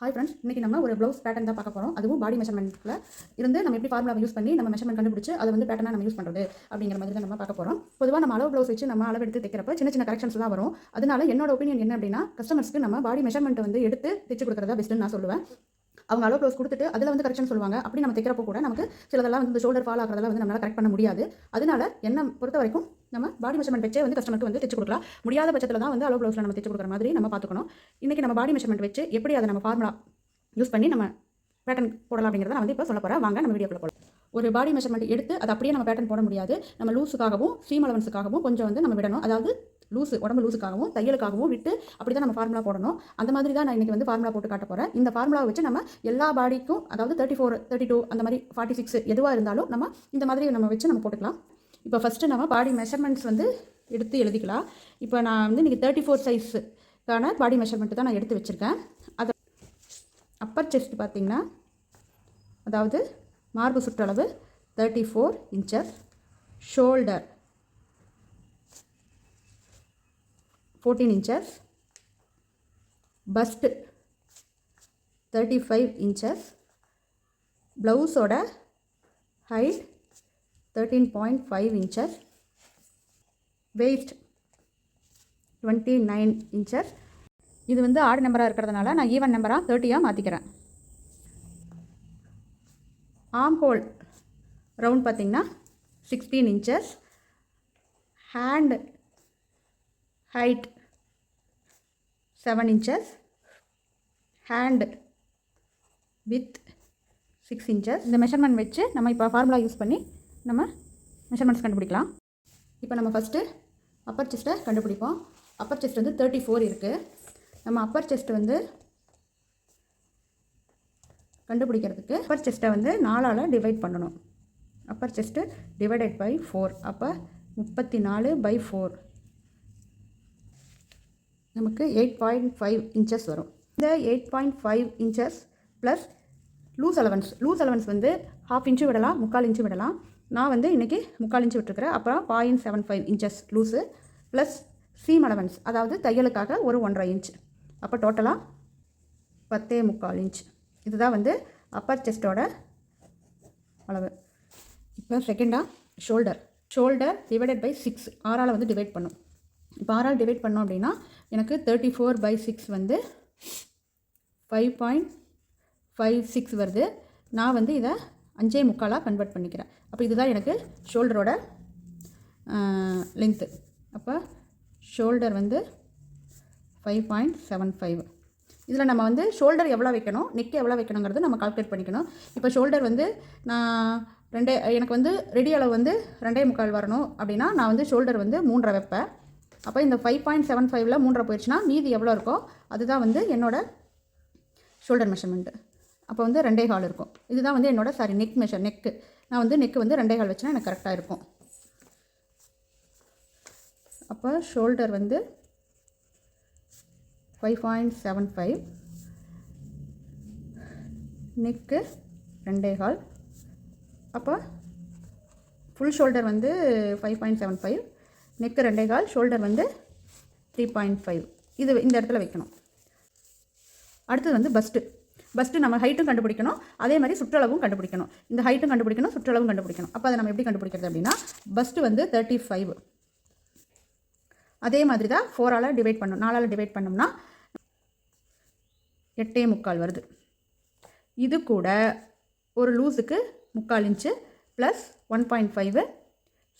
Hi friends இன்றைக்கி நம்ம ஒரு ப்ளவுஸ் பேட்டர்ன் தான் பார்க்க போகிறோம் அதுவும் பாடி மெஷர்மெண்ட்டில் இருந்து நம்ம எப்படி ஃபார்முலா யூஸ் பண்ணி நம்ம மெஷர்மெண்ட் கண்டுபிடிச்சி அதை வந்து பேட்டர்னாக நம்ம யூஸ் பண்ணுறது அப்படிங்கிற மாதிரி தான் நம்ம பார்க்க போகிறோம் பொதுவாக நம்ம அளவு ப்ளவுஸ் வச்சு நம்ம அளவு எடுத்து தைக்கிறப்ப சின்ன சின்ன கரெக்ஷன்ஸ் தான் வரும். அதனால என்னோட ஒப்பீனியன் என்ன அப்படின்னா கஸ்டமர்ஸ்க்கு நம்ம பாடி மெஷர்மெண்ட் வந்து எடுத்து தைச்சு கொடுக்குறதா பெஸ்ட்டுன்னு நான் சொல்லுவேன். அவங்க அளவு ப்ளவுஸ் கொடுத்துட்டு அதில் வந்து கரெக்ஷன் சொல்லுவாங்க. அப்படி நம்ம தைக்கிறப்போ கூட நமக்கு சிலதெல்லாம் வந்து ஷோல்டர் ஃபால் ஆகிறதெல்லாம் வந்து நம்மளால் கரெக்ட் பண்ண முடியாது. அதனால என்ன பொறுத்த வரைக்கும் நம்ம பாடி மெஷர்மெண்ட் வச்சே வந்து கஸ்டமருக்கு வந்து தைச்சு கொடுக்கலாம். முடியாத பட்சத்தில் தான் வந்து அளவு ப்ளவுஸில் நம்ம தைச்சு கொடுக்குற மாதிரி நம்ம பார்த்துக்கணும். இன்றைக்கி நம்ம பாடி மெஷர்மெண்ட் வச்சு எப்படி அதை நம்ம ஃபார்முலா யூஸ் பண்ணி நம்ம பேட்டர்ன் போடலாம் அப்படிங்கிறத நான் வந்து இப்போ சொல்ல போகிறேன் வாங்க நம்ம வீடியோக்குள்ள போகலாம் ஒரு பாடி மெஷர்மெண்ட் எடுத்து அதை அப்படியே நம்ம பேட்டர்ன் போட முடியாது. நம்ம லூஸுக்காகவும் சீம் அலவன்ஸுக்காகவும் கொஞ்சம் வந்து நம்ம விடணும். அதாவது லூஸு உடம்பு லூஸுக்காகவும் தையலுக்காகவும் விட்டு அப்படி தான் நம்ம ஃபார்முலா போடணும். அந்த மாதிரி தான் நான் இன்றைக்கி வந்து ஃபார்முலா போட்டு காட்ட போகிறேன் இந்த ஃபார்முலாவை வச்சு நம்ம எல்லா பாடிக்கும் அதாவது தேர்ட்டி ஃபோர் தேர்ட்டி டூ அந்த மாதிரி ஃபார்ட்டி சிக்ஸ் எதுவாக இருந்தாலும் நம்ம இந்த மாதிரி நம்ம வச்சு நம்ம போட்டுக்கலாம். இப்போ ஃபஸ்ட்டு நம்ம பாடி மெஷர்மெண்ட்ஸ் வந்து எடுத்து எழுதிக்கலாம். இப்போ நான் வந்து இன்றைக்கி தேர்ட்டி ஃபோர் சைஸுக்கான பாடி மெஷர்மெண்ட்டு தான் நான் எடுத்து வச்சுருக்கேன். அதை அப்பர் செஸ்ட் பார்த்தீங்கன்னா அதாவது மார்பு சுற்றளவு thirty four inches shoulder fourteen inches bust thirty five inches ப்ளவுஸோட height thirteen point five inches waist twenty nine inches இது வந்து ஆடு நம்பராக இருக்கிறதுனால நான் ஈவன் நம்பராக தேர்ட்டியாக மாற்றிக்கிறேன் ஆம் ஹோல் ரவுண்ட் பார்த்திங்கன்னா sixteen inches hand height seven inches hand width six inches இந்த மெஷர்மெண்ட் வச்சு நம்ம இப்போ ஃபார்முலா யூஸ் பண்ணி நம்ம மெஷர்மெண்ட்ஸ் கண்டுபிடிக்கலாம். இப்போ நம்ம ஃபஸ்ட்டு அப்பர் செஸ்ட்டை கண்டுபிடிப்போம். அப்பர் செஸ்ட் வந்து தேர்ட்டி ஃபோர் இருக்குது நம்ம அப்பர் செஸ்ட் வந்து கண்டுபிடிக்கிறதுக்கு அப்பர் செஸ்ட்டை வந்து நாலால் டிவைட் பண்ணணும். Upper chest divided by four அப்போ முப்பத்தி நாலு பை ஃபோர் நமக்கு எயிட் பாயிண்ட் ஃபைவ் இன்ச்சஸ் வரும். இந்த eight point five inches plus loose allowance loose allowance வந்து ஹாஃப் இன்ச்சு விடலாம் முக்கால் இன்ச்சு விடலாம். நான் வந்து இன்றைக்கி முக்கால் இன்ச்சு விட்டுருக்கிறேன். அப்புறம் point seven five inches loose plus seam allowance அதாவது தையலுக்காக ஒரு ஒன்றரை இன்ச் அப்போ டோட்டலாக பத்தே முக்கால் இன்ச் இதுதான் வந்து அப்பர் செஸ்ட்டோட அளவு. இப்போ செகண்டாக shoulder shoulder divided by six ஆறால் வந்து டிவைட் பண்ணும். இப்போ ஆறால் டிவைட் பண்ணோம் அப்படின்னா எனக்கு தேர்ட்டி ஃபோர் பை சிக்ஸ் வந்து ஃபைவ் பாயிண்ட் ஃபைவ் சிக்ஸ் வருது. நான் வந்து இதை அஞ்சே முக்காலாக கன்வெர்ட் பண்ணிக்கிறேன். அப்போ இதுதான் எனக்கு ஷோல்டரோட லென்த்து அப்போ ஷோல்டர் வந்து ஃபைவ் பாயிண்ட் செவன் ஃபைவ் இதில் நம்ம வந்து ஷோல்டர் எவ்வளோ வைக்கணும் நெக் எவ்வளோ வைக்கணுங்கிறது நம்ம கால்குலேட் பண்ணிக்கணும். இப்போ ஷோல்டர் வந்து நான் ரெண்டே எனக்கு வந்து ரெடி அளவு வந்து ரெண்டே முக்கால் வரணும் அப்படின்னா நான் வந்து ஷோல்டர் வந்து மூன்றரை வைப்பேன். அப்போ இந்த ஃபைவ் பாயிண்ட் செவன் ஃபைவ்ல மூன்றரை போயிடுச்சுன்னா மீதி எவ்வளோ இருக்கோ அதுதான் வந்து என்னோட ஷோல்டர் மெஷர்மெண்ட்டு அப்போ வந்து ரெண்டே கால் இருக்கும். இதுதான் வந்து என்னோட சாரி நெக் மெஷர் நெக்கு நான் வந்து நெக்கு வந்து ரெண்டே கால் வச்சுனா எனக்கு கரெக்டாக இருக்கும். அப்போ ஷோல்டர் வந்து five point seven five neck ரெண்டே கால். அப்போ ஃபுல் ஷோல்டர் வந்து five point seven five neck ரெண்டே கால் ஷோல்டர் வந்து த்ரீ பாயிண்ட் ஃபைவ் இது இந்த இடத்துல வைக்கணும். அடுத்தது வந்து பஸ்ட்டு பஸ்ட்டு நம்ம ஹைட்டும் கண்டுபிடிக்கணும். அதே மாதிரி சுற்றளவும் கண்டுபிடிக்கணும். இந்த ஹைட்டும் கண்டுபிடிக்கணும் சுற்றளவும் கண்டுபிடிக்கணும். அப்போ அதை நம்ம எப்படி கண்டுபிடிக்கிறது அப்படின்னா பஸ்ட்டு வந்து தேர்ட்டி ஃபைவ் அதே மாதிரி தான் ஃபோரால் டிவைட் பண்ணணும். நாலால் டிவைட் பண்ணோம்னா எட்டே முக்கால் வருது. இது கூட ஒரு லூஸுக்கு முக்கால் inch plus one point five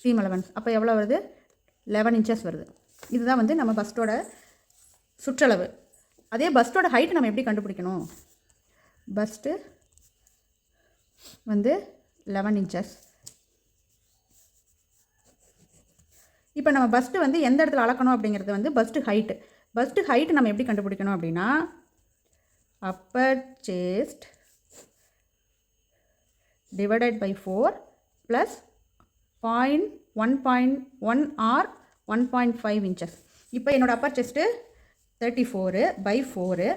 seam allowance அப்போ எவ்வளோ வருது? லெவன் இன்ச்சஸ் வருது. இதுதான் வந்து நம்ம பஸ்ட்டோட சுற்றளவு. அதே பஸ்ட்டோட ஹைட் நம்ம எப்படி கண்டுபிடிக்கணும்? பஸ்ட்டு வந்து லெவன் இன்ச்சஸ் இப்போ நம்ம பஸ்ட்டு வந்து எந்த இடத்துல அளக்கணும் அப்படிங்கிறது வந்து பஸ்ட்டு ஹைட்டு பஸ்ட்டு ஹைட்டு நம்ம எப்படி கண்டுபிடிக்கணும் அப்படின்னா upper chest divided by four plus point one point one or one point five inches இப்போ என்னோடய upper chest thirty four by four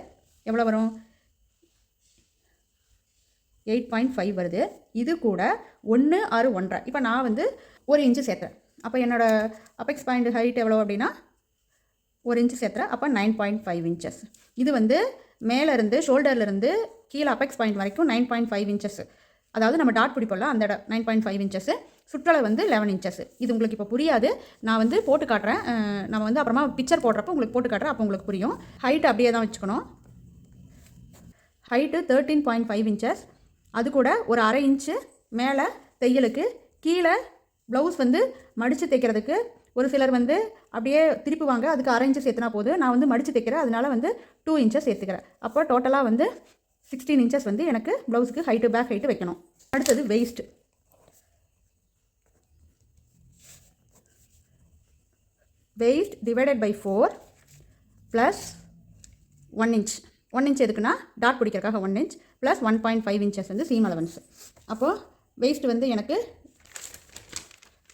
எவ்வளோ வரும்? எயிட் பாயிண்ட் ஃபைவ் வருது. இது கூட ஒன்று ஆறு ஒன்றரை. இப்போ நான் வந்து ஒரு இன்ச்சு சேர்த்துறேன் அப்போ என்னோடய அபெக்ஸ் பாயிண்ட் ஹைட் எவ்வளோ அப்படின்னா ஒரு இன்ச்சு சேர்த்துறேன் அப்போ நைன் பாயிண்ட் ஃபைவ் இன்ச்சஸ் இது வந்து மேலேருந்து ஷோல்டர்லேருந்து கீழே அப்பெக்ஸ் பாயிண்ட் வரைக்கும் நைன் பாயிண்ட் ஃபைவ் இன்ச்சஸ் அதாவது நம்ம டாட் பிடிப்போம்ல அந்த இடம் நைன் பாயிண்ட் ஃபைவ் இன்ச்சஸ் சுற்றளவு வந்து லெவன் இன்ச்சஸ் இது உங்களுக்கு இப்போ புரியாது. நான் வந்து போட்டு காட்டுறேன். நம்ம வந்து அப்புறமா பிக்சர் போடுறப்போ உங்களுக்கு போட்டு காட்டுறேன். அப்போ உங்களுக்கு புரியும். ஹைட் அப்படியே தான் வச்சுக்கணும். Height thirteen point five inches அது கூட ஒரு அரை இன்ச்சு மேலே தையலுக்கு கீழே ப்ளவுஸ் வந்து மடித்து தைக்கிறதுக்கு ஒரு சிலர் வந்து அப்படியே திருப்புவாங்க. அதுக்கு அரை இன்ச்சு சேர்த்துனா போது நான் வந்து மடித்து தைக்கிறேன். அதனால வந்து டூ இன்ச்சஸ் சேர்த்துக்கிறேன் அப்போ டோட்டலாக வந்து சிக்ஸ்டீன் இன்ச்சஸ் வந்து எனக்கு ப்ளவுஸுக்கு ஹைட்டு பேக் ஹைட்டு வைக்கணும். அடுத்தது waist waist divided by four plus one inch one inch எதுக்குன்னா டாட் பிடிக்கிறதுக்காக one inch plus one point five inches வந்து சீம் அலவன்ஸ் அப்போது வெயிஸ்ட் வந்து எனக்கு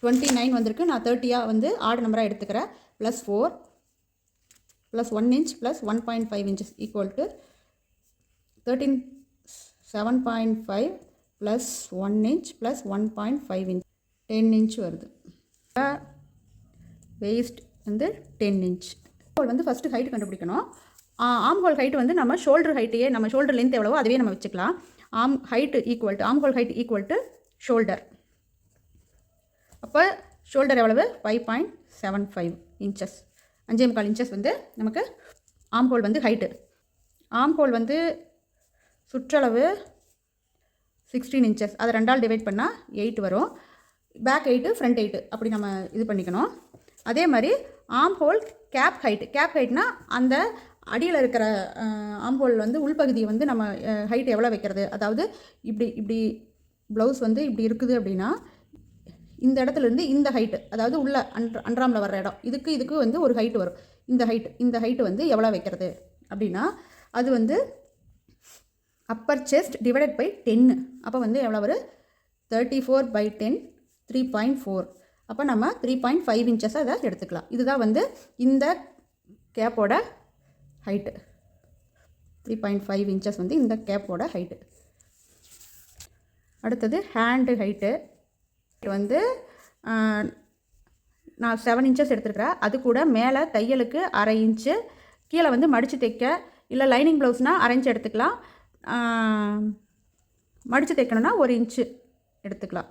டுவெண்ட்டி நைன் வந்திருக்கு. நான் தேர்ட்டியாக வந்து ஆர்டர் நம்பராக எடுத்துக்கிறேன். Plus four plus one inch plus one point five inches equal to thirteen seven point five plus one inch plus one point five inch ten inch வருது. Waist வந்து ten inch hole வந்து first height கண்டுபிடிக்கணும். ஆம் hole height வந்து நம்ம shoulder ஹைட்டையே நம்ம shoulder length எவ்வளவோ அதுவே நம்ம வச்சுக்கலாம். Arm height equal to arm hole height equal to shoulder அப்போ ஷோல்டர் எவ்வளவு? Five point seven five inches அஞ்சே முக்கால் இன்ச்சஸ் வந்து நமக்கு ஆம் ஹோல் வந்து ஹைட்டு ஆம் ஹோல் வந்து சுற்றளவு சிக்ஸ்டீன் இன்ச்சஸ் அதை ரெண்டால் டிவைட் பண்ணால் எயிட் வரும். பேக் எயிட்டு ஃப்ரண்ட் எயிட்டு அப்படி நம்ம இது பண்ணிக்கணும். அதே மாதிரி arm hole cap height cap ஹைட்னால் அந்த அடியில் இருக்கிற ஆம் ஹோல் வந்து உள்பகுதியை வந்து நம்ம ஹைட் எவ்வளோ வைக்கிறது? அதாவது இப்படி இப்படி ப்ளவுஸ் வந்து இப்படி இருக்குது அப்படின்னா இந்த இடத்துல இருந்து இந்த ஹைட்டு அதாவது உள்ள அன் அன்றாமில் வர்ற இடம். இதுக்கு இதுக்கு வந்து ஒரு ஹைட்டு வரும். இந்த ஹைட் இந்த ஹைட்டு வந்து எவ்வளோ வைக்கிறது? அப்படின்னா அது வந்து அப்பர் செஸ்ட் டிவைடட் பை டென்னு அப்போ வந்து எவ்வளோ வரும்? Thirty four by ten three point four அப்போ நம்ம த்ரீ பாயிண்ட் ஃபைவ் இன்ச்சஸை அதை எடுத்துக்கலாம். இதுதான் வந்து இந்த கேப்போட height three point five inches வந்து இந்த கேப்போட ஹைட்டு அடுத்தது ஹேண்டு ஹைட்டு வந்து நான் செவன் இன்ச்சஸ் எடுத்துருக்கிறேன். அது கூட மேலே தையலுக்கு அரை இன்ச்சு கீழே வந்து மடித்து தைக்க இல்லை லைனிங் ப்ளவுஸ்னால் அரைஞ்சு எடுத்துக்கலாம். மடித்து தைக்கணும்னா ஒரு இன்ச்சு எடுத்துக்கலாம்.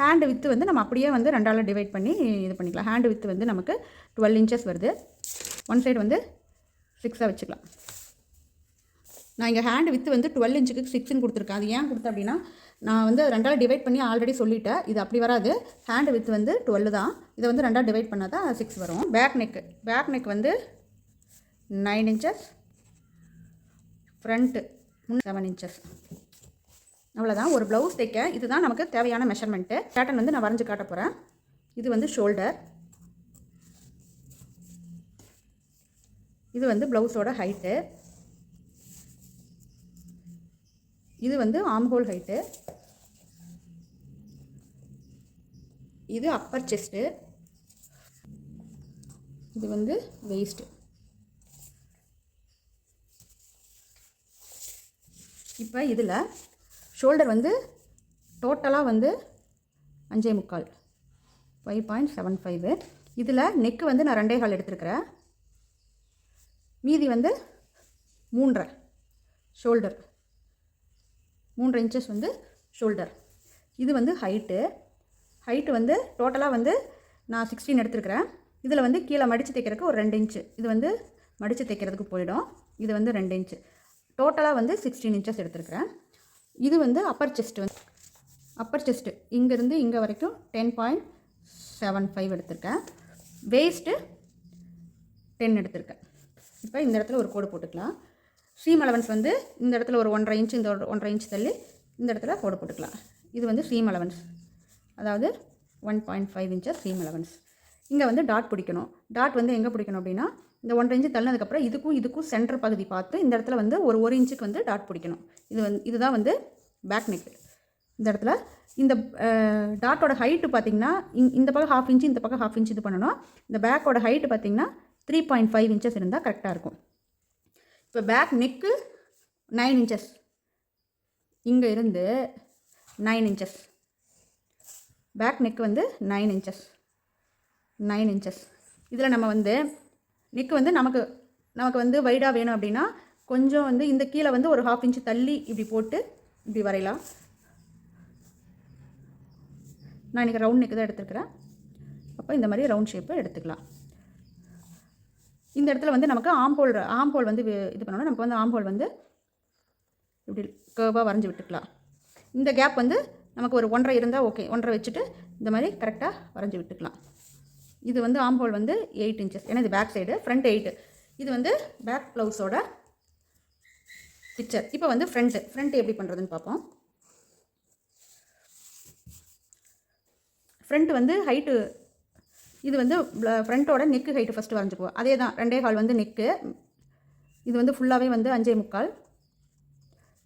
ஹேண்டு வித்து வந்து நம்ம அப்படியே வந்து ரெண்டால் டிவைட் பண்ணி இது பண்ணிக்கலாம். ஹேண்டு வித்து வந்து நமக்கு டுவெல் இன்ச்சஸ் வருது. ஒன் சைடு வந்து சிக்ஸாக வச்சுக்கலாம். நான் இங்கே ஹேண்டு வித்து வந்து டுவெல் இன்ச்சுக்கு சிக்ஸ்னு கொடுத்துருக்கேன். அது ஏன் கொடுத்தேன் அப்படின்னா நான் வந்து ரெண்டால் டிவைட் பண்ணி ஆல்ரெடி சொல்லிட்டேன். இது அப்படி வராது. ஹேண்டு வித்து வந்து டுவெல் தான். இதை வந்து ரெண்டால் டிவைட் பண்ணால் தான் சிக்ஸ் வரும். பேக் நெக் பேக் நெக் வந்து nine inches front seven inches அவ்வளோதான் ஒரு ப்ளவுஸ் தைக்க இதுதான் நமக்கு தேவையான மெஷர்மெண்ட்டு பேட்டர்ன் வந்து நான் வரைஞ்சு காட்ட போகிறேன் இது வந்து ஷோல்டர் இது வந்து ப்ளவுஸோட ஹைட்டு இது வந்து ஆம்ஹோல் ஹைட்டு இது அப்பர் செஸ்ட்டு இது வந்து வெயிஸ்ட்டு இப்போ இதில் ஷோல்டர் வந்து டோட்டலாக வந்து அஞ்சே முக்கால். ஃபைவ் பாயிண்ட் செவன் ஃபைவு இதில் நெக்கு வந்து நான் ரெண்டே கால் எடுத்திருக்கிறேன். மீதி வந்து மூன்றரை ஷோல்டர் மூன்றரை இன்ச்சஸ் வந்து ஷோல்டர் இது வந்து ஹைட்டு ஹைட்டு வந்து டோட்டலாக வந்து நான் சிக்ஸ்டீன் எடுத்துருக்கிறேன். இதில் வந்து கீழே மடித்து தைக்கிறதுக்கு ஒரு ரெண்டு இன்ச்சு இது வந்து மடித்து தைக்கிறதுக்கு போயிடும். இது வந்து ரெண்டு இன்ச்சு டோட்டலாக வந்து சிக்ஸ்டீன் இன்ச்சஸ் எடுத்துருக்கிறேன். இது வந்து அப்பர் செஸ்ட் வந்து அப்பர் செஸ்ட்டு இங்கேருந்து இங்கே வரைக்கும் டென் பாயிண்ட் செவன் ஃபைவ் எடுத்திருக்கேன். வேஸ்ட்டு டென் எடுத்திருக்கேன். இப்போ இந்த இடத்துல ஒரு கோடு போட்டுக்கலாம். சீம் அலவன்ஸ் வந்து இந்த இடத்துல ஒரு ஒன்றரை இன்ச் இந்த ஒரு ஒன்றரை இன்ச் தள்ளி இந்த இடத்துல கோடு போட்டுக்கலாம். இது வந்து சீம் அலவன்ஸ் அதாவது one point five inches seam allowance இங்கே வந்து டாட் பிடிக்கணும். டாட் வந்து எங்கே பிடிக்கணும் அப்படின்னா இந்த ஒன்றரை இன்ச்சு தள்ளினதுக்கப்புறம் இதுக்கும் இதுக்கும் சென்டர் பகுதி பார்த்து இந்த இடத்துல வந்து ஒரு ஒரு இன்ச்சுக்கு வந்து டாட் பிடிக்கணும். இது வந்து இதுதான் வந்து பேக் நெக் இந்த இடத்துல இந்த டாட்டோட ஹைட்டு பார்த்தீங்கன்னா இந் இந்த பக்கம் ஹாஃப் இன்ச்சு இந்த பக்கம் ஹாஃப் இன்ச்சு இது பண்ணணும். இந்த பேக்கோட ஹைட்டு பார்த்தீங்கன்னா த்ரீ பாயிண்ட் ஃபைவ் இன்ச்சஸ் இருந்தால் கரெக்டாக இருக்கும். இப்போ பேக் நெக்கு நைன் இன்ச்சஸ் இங்கே இருந்து நைன் இன்ச்சஸ் பேக் நெக் வந்து நைன் இன்ச்சஸ் நைன் இன்ச்சஸ் இதில் நம்ம வந்து நெக் வந்து நமக்கு நமக்கு வந்து வைடாக வேணும் அப்படின்னா கொஞ்சம் வந்து இந்த கீழே வந்து ஒரு ஹாஃப் இன்ச் தள்ளி இப்படி போட்டு இப்படி வரையலாம். நான் இன்றைக்கி ரவுண்ட் நெக் தான் எடுத்துருக்கிறேன். அப்போ இந்த மாதிரி ரவுண்ட் ஷேப்பை எடுத்துக்கலாம். இந்த இடத்துல வந்து நமக்கு ஆம்போல் ஆம்போல் வந்து இது பண்ணோன்னா நமக்கு வந்து ஆம்போல் வந்து இப்படி கேர்வாக வரைஞ்சி விட்டுக்கலாம். இந்த கேப் வந்து நமக்கு ஒரு ஒன்றரை இருந்தால் ஓகே ஒன்றரை வச்சுட்டு இந்த மாதிரி கரெக்டாக வரைஞ்சி விட்டுக்கலாம். இது வந்து ஆம்போல் வந்து எயிட் இன்ச்சஸ் ஏன்னா இது பேக் சைடு ஃப்ரண்ட் எயிட்டு இது வந்து பேக் ப்ளவுஸோட பிக்சர் இப்போ வந்து ஃப்ரண்ட்டு ஃப்ரண்ட் எப்படி பண்ணுறதுன்னு பார்ப்போம் ஃப்ரண்ட் வந்து ஹைட்டு இது வந்து ஃப்ரண்ட்டோட நெக்கு ஹைட்டு ஃபஸ்ட்டு வரைஞ்சிக்குவோம் அதே தான் ரெண்டே கால் வந்து நெக்கு இது வந்து ஃபுல்லாகவே வந்து அஞ்சே முக்கால்.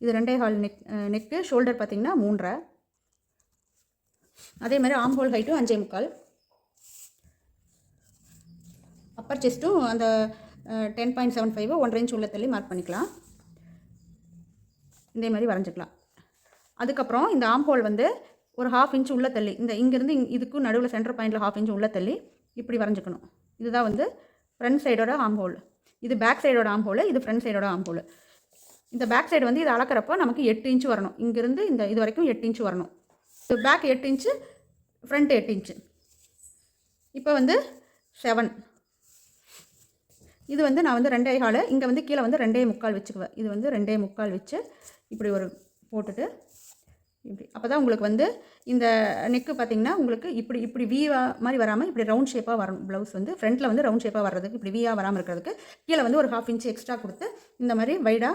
இது ரெண்டே கால் நெக் நெக்கு ஷோல்டர் பார்த்திங்கன்னா மூன்றரை. அதே மாதிரி ஆம்போல் ஹைட்டும் அஞ்சே முக்கால். அப்பர் செஸ்ட்டும் அந்த டென் பாயிண்ட் செவன் ஃபைவ் ஒன்றரை இன்ச் உள்ள தள்ளி மார்க் பண்ணிக்கலாம். இதே மாதிரி வரைஞ்சிக்கலாம். அதுக்கப்புறம் இந்த ஆம்போல் வந்து ஒரு ஹாஃப் இன்ச் உள்ள தள்ளி இந்த இங்கேருந்து இதுக்கும் நடுவில் சென்டர் பாயிண்டில் ஹாஃப் இன்ச் உள்ள தள்ளி இப்படி வரைஞ்சிக்கணும். இதுதான் வந்து ஃப்ரண்ட் சைடோட ஆம்போல் இது பேக் சைடோட ஆம்போல் இது ஃப்ரண்ட் சைடோட ஆம்போல் இந்த பேக் சைடு வந்து இது அளக்கிறப்போ நமக்கு எட்டு இன்ச்சு வரணும். இங்கேருந்து இந்த இது வரைக்கும் எட்டு இன்ச்சு வரணும். இது பேக் எட்டு இன்ச்சு ஃப்ரண்ட் எட்டு இன்ச்சு இப்போ வந்து செவன் இது வந்து நான் வந்து ரெண்டே கால். இங்கே வந்து கீழே வந்து ரெண்டே முக்கால் வச்சுக்குவேன். இது வந்து ரெண்டே முக்கால் வச்சு இப்படி ஒரு போட்டுட்டு இப்படி. அப்போ தான் உங்களுக்கு வந்து இந்த நெக்கு பார்த்தீங்கன்னா உங்களுக்கு இப்படி இப்படி வீவா மாதிரி வராமல் இப்படி ரவுண்ட் ஷேப்பாக வரும். ப்ளவுஸ் வந்து ஃப்ரண்ட்டில் வந்து ரவுண்ட் ஷேப்பாக வர்றதுக்கு இப்படி வீயாக வராமல் இருக்கிறதுக்கு கீழே வந்து ஒரு ஹாஃப் இன்ச்சு எக்ஸ்ட்ரா கொடுத்து இந்த மாதிரி வைடாக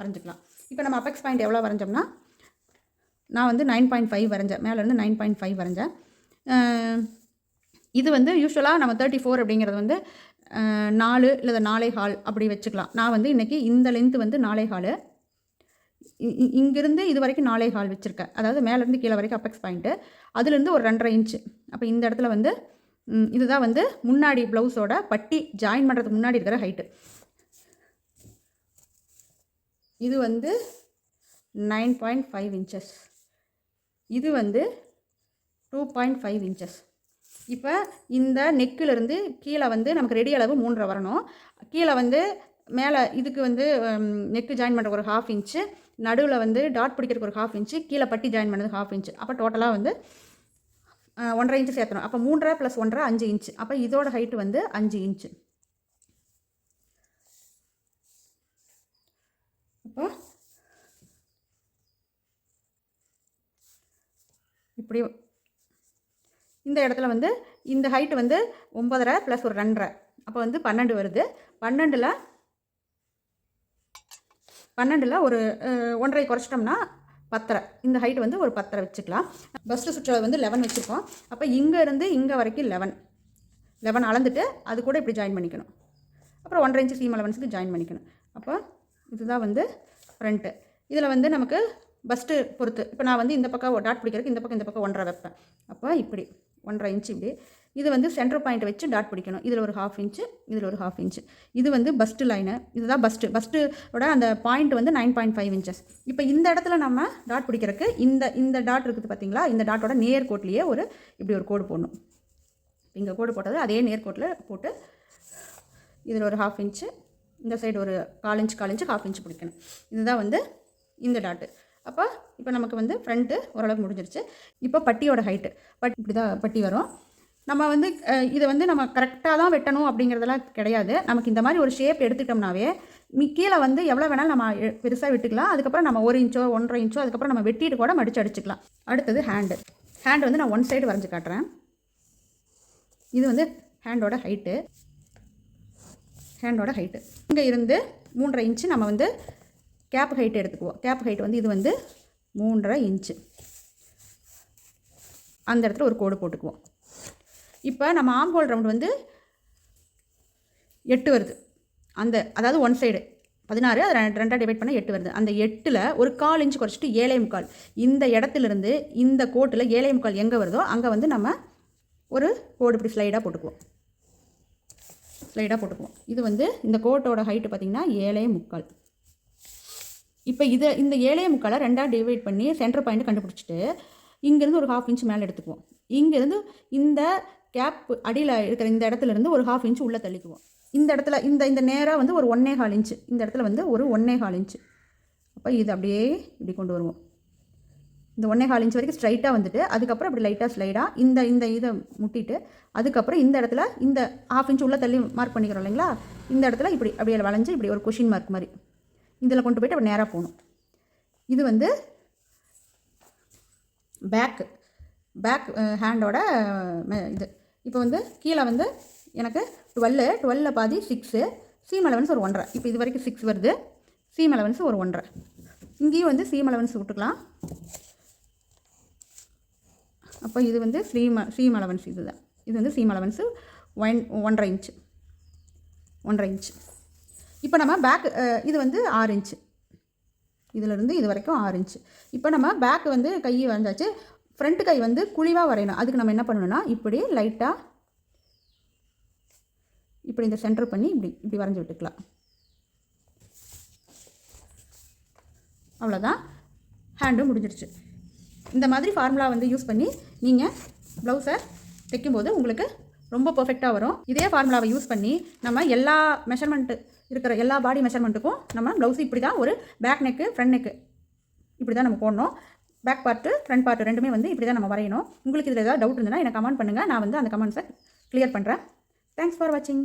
வரைஞ்சிக்கலாம். இப்போ நம்ம அபெக்ஸ் பாயிண்ட் எவ்வளோ வரைஞ்சோம்னா நான் வந்து நைன் பாயிண்ட் ஃபைவ் வரைஞ்சேன். மேலேருந்து நைன் பாயிண்ட் ஃபைவ் வரைஞ்சேன். இது வந்து யூஸ்வலாக நம்ம தேர்ட்டி ஃபோர் அப்படிங்கிறது வந்து நாலு இல்லை நாளை ஹால் அப்படி வச்சுக்கலாம். நான் வந்து இன்றைக்கி இந்த லென்த்து வந்து நாளை ஹாலு. இங்கேருந்து இது வரைக்கும் நாளை ஹால் வச்சுருக்கேன். அதாவது மேலேருந்து கீழே வரைக்கும் அப்பெக்ஸ் பாயிண்ட்டு அதுலேருந்து ஒரு ரெண்டரை இன்ச்சு அப்போ இந்த இடத்துல வந்து இதுதான் வந்து முன்னாடி ப்ளவுஸோட பட்டி ஜாயின் பண்ணுறதுக்கு முன்னாடி இருக்கிற ஹைட்டு இது வந்து நைன் பாயிண்ட் ஃபைவ் இன்ச்சஸ் இது வந்து டூ பாயிண்ட் ஃபைவ் இன்ச்சஸ் இப்போ இந்த நெக்கிலிருந்து கீழே வந்து நமக்கு ரெடி அளவு மூன்றரை வரணும். கீழே வந்து மேலே இதுக்கு வந்து நெக்கு ஜாயின் பண்ணுறக்கு ஒரு ஹாஃப் இன்ச்சு நடுவில் வந்து டாட் பிடிக்கிறதுக்கு ஒரு ஹாஃப் இன்ச்சு கீழே பட்டி ஜாயின் பண்ணுறது ஹாஃப் இன்ச்சு அப்போ டோட்டலாக வந்து ஒன்றரை இன்ச்சு சேர்த்தணும். அப்போ மூன்றரை ப்ளஸ் ஒன்றரை அஞ்சு இன்ச்சு அப்போ இதோட ஹைட்டு வந்து அஞ்சு இன்ச்சு அப்போ இப்படி இந்த இடத்துல வந்து இந்த ஹைட்டு வந்து ஒம்பதரை ப்ளஸ் ஒரு ரெண்டரை. அப்போ வந்து பன்னெண்டு வருது. பன்னெண்டில் பன்னெண்டில் ஒரு ஒன்றரை குறைச்சிட்டோம்னா பத்தரை. இந்த ஹைட் வந்து ஒரு பத்தரை வச்சுக்கலாம். பஸ்ட்டு சுற்றுலா வந்து லெவன் வச்சுருக்கோம். அப்போ இங்கே இருந்து இங்கே வரைக்கும் லெவன் லெவன் அளந்துட்டு அது கூட இப்படி ஜாயின் பண்ணிக்கணும். அப்புறம் ஒன்றரை இன்ச்சு சீம் அலவன்ஸுக்கு ஜாயின் பண்ணிக்கணும். அப்போ இதுதான் வந்து ஃப்ரண்ட்டு இதில் வந்து நமக்கு பஸ்ட்டு பொறுத்து. இப்போ நான் வந்து இந்த பக்கம் டாட் பிடிக்கிறதுக்கு இந்த பக்கம் இந்த பக்கம் ஒன்றரை வைப்பேன். அப்போ இப்படி. ஒன்றரை இன்ச்சு இப்படி. இது வந்து சென்டர் பாயிண்ட் வச்சு டாட் பிடிக்கணும். இதில் ஒரு ஹாஃப் இன்ச்சு இதில் ஒரு ஹாஃப் இன்ச்சு இது வந்து பஸ்ட்டு லைனு இதுதான் பஸ்ட்டு பஸ்ட்டோட அந்த பாயிண்ட் வந்து நைன் பாயிண்ட் ஃபைவ் இன்ச்சஸ் இப்போ இந்த இடத்துல நம்ம டாட் பிடிக்கிறதுக்கு இந்த இந்த டாட் இருக்குது பார்த்தீங்களா இந்த டாட்டோட நேர் கோட்லேயே ஒரு இப்படி ஒரு கோடு போடணும். இங்கே கோடு போட்டது அதே நேர்கோட்டில் போட்டு இதில் ஒரு ஹாஃப் இன்ச்சு இந்த சைடு ஒரு கால் இன்ச் கால் இன்ச்சு ஹாஃப் இன்ச் பிடிக்கணும். இதுதான் வந்து இந்த டாட்டு அப்போ இப்போ நமக்கு வந்து ஃப்ரண்ட்டு ஓரளவுக்கு முடிஞ்சிருச்சு. இப்போ பட்டியோட ஹைட்டு பட் இப்படி தான் பட்டி வரும். நம்ம வந்து இதை வந்து நம்ம கரெக்டாக தான் வெட்டணும் அப்படிங்கிறதெல்லாம் கிடையாது. நமக்கு இந்த மாதிரி ஒரு ஷேப் எடுத்துக்கிட்டோம்னாவே கீழே வந்து எவ்வளோ வேணாலும் நம்ம பெருசாக விட்டுக்கலாம். அதுக்கப்புறம் நம்ம ஒரு இன்ச்சோ ஒன்றரை இன்ச்சோ அதுக்கப்புறம் நம்ம வெட்டிட்டு கூட மடித்து அடிச்சுக்கலாம். அடுத்தது ஹேண்டு ஹேண்டு வந்து நான் ஒன் சைடு வரைஞ்சி காட்டுறேன். இது வந்து ஹேண்டோட ஹைட்டு ஹேண்டோட ஹைட்டு இங்கே இருந்து மூன்றரை இன்ச்சு நம்ம வந்து கேப் ஹைட் எடுத்துக்குவோம். கேப் ஹைட் வந்து இது வந்து மூன்றரை இன்ச்சு. அந்த இடத்துல ஒரு கோடு போட்டுக்குவோம். இப்போ நம்ம ஆம் ஹோல் ரவுண்ட் வந்து எட்டு வருது. அந்த அதாவது ஒன் சைடு பதினாறு அது ரெண்டு ரெண்டாக டிவைட் பண்ணால் எட்டு வருது. அந்த எட்டில் ஒரு கால் இன்ச் குறைச்சிட்டு ஏழை முக்கால். இந்த இடத்துலேருந்து இந்த கோட்டில் ஏழை முக்கால் எங்கே வருதோ அங்கே வந்து நம்ம ஒரு கோடு இப்படி ஸ்லைடாக போட்டுக்குவோம். ஸ்லைடாக போட்டுக்குவோம். இது வந்து இந்த கோட்டோட ஹைட்டு பார்த்திங்கன்னா ஏழே முக்கால். இப்போ இதை இந்த ஏழே முக்காலை ரெண்டாக டிவைட் பண்ணி சென்டர் பாயிண்ட் கண்டுபிடிச்சிட்டு இங்கேருந்து ஒரு ஹாஃப் இன்ச் மேலே எடுத்துக்குவோம். இங்கேருந்து இந்த கேப் அடியில் இருக்கிற இந்த இடத்துல இருந்து ஒரு ஹாஃப் இன்ச் உள்ளே தள்ளிக்குவோம். இந்த இடத்துல இந்த இந்த நேராக வந்து ஒரு ஒன்னே கால் இன்ச்சு இந்த இடத்துல வந்து ஒரு ஒன்னே கால் இன்ச்சு அப்போ இது அப்படியே இப்படி கொண்டு வருவோம். இந்த ஒன்னே கால் இன்ச் வரைக்கும் ஸ்ட்ரைட்டாக வந்துட்டு அதுக்கப்புறம் இப்படி லைட்டாக ஸ்லைடாக இந்த இந்த இதை முட்டிட்டு அதுக்கப்புறம் இந்த இடத்துல இந்த ஹாஃப் இன்ச் உள்ளே தள்ளி மார்க் பண்ணிக்கிறோம் இல்லைங்களா? இந்த இடத்துல இப்படி அப்படியே வளைஞ்சு இப்படி ஒரு கொஷின் மார்க் மாதிரி. இதில் கொண்டு போயிட்டு அப்படி நேராக போகணும். இது வந்து பேக்கு பேக் ஹேண்டோட இது. இப்போ வந்து கீழே வந்து எனக்கு டுவெல்லு டுவெல்ல பாதி சிக்ஸு சீம் அலவன்ஸ் ஒரு ஒன்றரை. இப்போ இது வரைக்கும் சிக்ஸ் வருது. சீம் அலவன்ஸ் ஒரு ஒன்றரை. இங்கேயும் வந்து சீம் அலவன்ஸ் விட்டுக்கலாம். அப்போ இது வந்து சீம சீம் அலவன்ஸ் இது தான் இது வந்து சீம் அலவன்ஸு ஒன் ஒன்றரை இன்ச்சு ஒன்றரை இன்ச்சு இப்போ நம்ம பேக் இது வந்து ஆறு இன்ச்சு இதிலிருந்து இது வரைக்கும் ஆறு இன்ச்சு இப்போ நம்ம பேக் வந்து கை வந்தாச்சு. ஃப்ரண்ட் கை வந்து குழிவாக வரையணும். அதுக்கு நம்ம என்ன பண்ணணும்னா இப்படி லைட்டாக இப்படி இந்த சென்டர் பண்ணி இப்படி இப்படி வரைஞ்சி விட்டுக்கலாம். அவ்வளோதான் ஹேண்டும் முடிஞ்சிடுச்சு இந்த மாதிரி ஃபார்முலா வந்து யூஸ் பண்ணி நீங்கள் ப்ளவுஸை தைக்கும்போது உங்களுக்கு ரொம்ப பர்ஃபெக்டாக வரும். இதே ஃபார்முலாவை யூஸ் பண்ணி நம்ம எல்லா மெஷர்மெண்ட்டு இருக்கிற எல்லா பாடி மெஷர்மெண்ட்டுக்கும் நம்ம ப்ளவுஸ் இப்படி தான் ஒரு பேக் நெக்கு ஃப்ரண்ட் நெக்கு இப்படி தான் நம்ம போடணும். பேக் பார்ட்டு ஃப்ரண்ட் பார்ட்டு ரெண்டுமே வந்து இப்படி தான் நம்ம வரையணும். உங்களுக்கு இதில் ஏதாவது டவுட் இருந்ததுன்னா எனக்கு கமெண்ட் பண்ணுங்கள் நான் வந்து அந்த கமெண்ட்ஸை க்ளியர் பண்ணுறேன் தேங்க்ஸ் ஃபார் வாட்சிங்